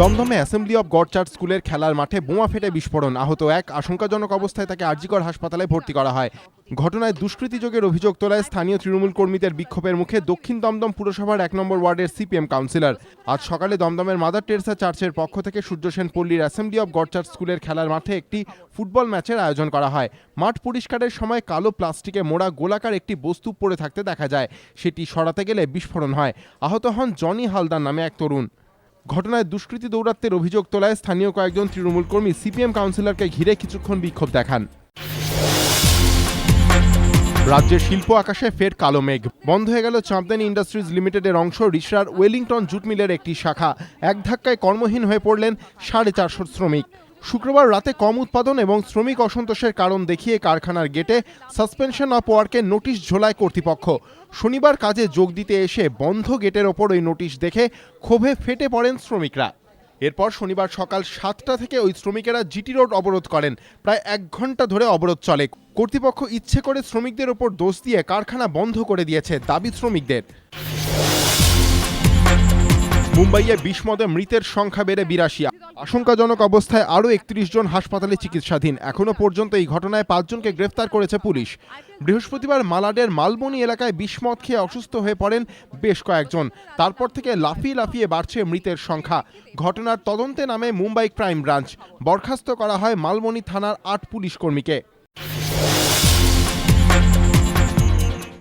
দমদমে assembly of God church স্কুলের খেলার মাঠে বোমা ফেটে বিস্ফোরণ। আহত এক আশঙ্কাজনক অবস্থায় তাকে আরজিকর হাসপাতালে ভর্তি করা হয়। ঘটনায় দুষ্কৃতিযোগের অভিযোগ তোলায় স্থানীয় তৃণমূল কর্মীদের বিক্ষোভের মুখে দক্ষিণ দমদম পুরসভার এক নম্বর ওয়ার্ডের সিপিএম কাউন্সিলর। আজ সকালে দমদমের মাদার টেরেসা চার্চের পক্ষ থেকে সূর্যসেন পল্লীর অ্যাসেম্বলি অব গড চার্চ স্কুলের খেলার মাঠে একটি ফুটবল ম্যাচের আয়োজন করা হয়। মাঠ পরিষ্কারের সময় কালো প্লাস্টিকে মোড়া গোলাকার একটি বস্তু পড়ে থাকতে দেখা যায়। সেটি সরাতে গেলে বিস্ফোরণ হয়। আহত হন জনি হালদার নামে এক তরুণ। ঘটনায় দুষ্কৃতী দৌরাত্মের অভিযোগ তোলায় স্থানীয় কয়েকজন তৃণমূল কর্মী সিপিএম কাউন্সিলরকে ঘিরে কিছুক্ষণ বিক্ষোভ দেখান। রাজ্যের শিল্প আকাশে ফের কালো মেঘ। বন্ধ হয়ে গেল চাঁদনি ইন্ডাস্ট্রিজ লিমিটেডের অংশ। রিসার ওয়েলিংটন জুট মিলের একটি শাখা। এক ধাক্কায় কর্মহীন হয়ে পড়লেন সাড়ে চারশো শ্রমিক। শুক্রবার রাতে কম উৎপাদন এবং শ্রমিক অসন্তোষের কারণ দেখিয়ে কারখানার গেটে সাসপেনশন অফ ওয়ার্কের নোটিশ ঝোলায় কর্তৃপক্ষ। শনিবার কাজে যোগ দিতে এসে বন্ধ গেটের ওপর ওই নোটিশ দেখে ক্ষোভে ফেটে পড়েন শ্রমিকরা। এরপর শনিবার সকাল সাতটা থেকে ওই শ্রমিকেরা জিটি রোড অবরোধ করেন। প্রায় এক ঘণ্টা ধরে অবরোধ চলে। কর্তৃপক্ষ ইচ্ছে করে শ্রমিকদের ওপর দোষ দিয়ে কারখানা বন্ধ করে দিয়েছে দাবি শ্রমিকদের। মুম্বাইয়ে বিস্মদে মৃতের সংখ্যা বেড়ে বিরাশি। আশঙ্কাজনক অবস্থায় আরও একত্রিশ জন হাসপাতালে চিকিৎসাধীন। এখনও পর্যন্ত এই ঘটনায় পাঁচজনকে গ্রেফতার করেছে পুলিশ। বৃহস্পতিবার মালাডের মালবনি এলাকায় বিস্মদ খেয়ে অসুস্থ হয়ে পড়েন বেশ কয়েকজন। তারপর থেকে লাফিয়ে লাফিয়ে বাড়ছে মৃতের সংখ্যা। ঘটনার তদন্তে নামে মুম্বাই ক্রাইম ব্রাঞ্চ। বরখাস্ত করা হয় মালবনি থানার আট পুলিশ কর্মীকে।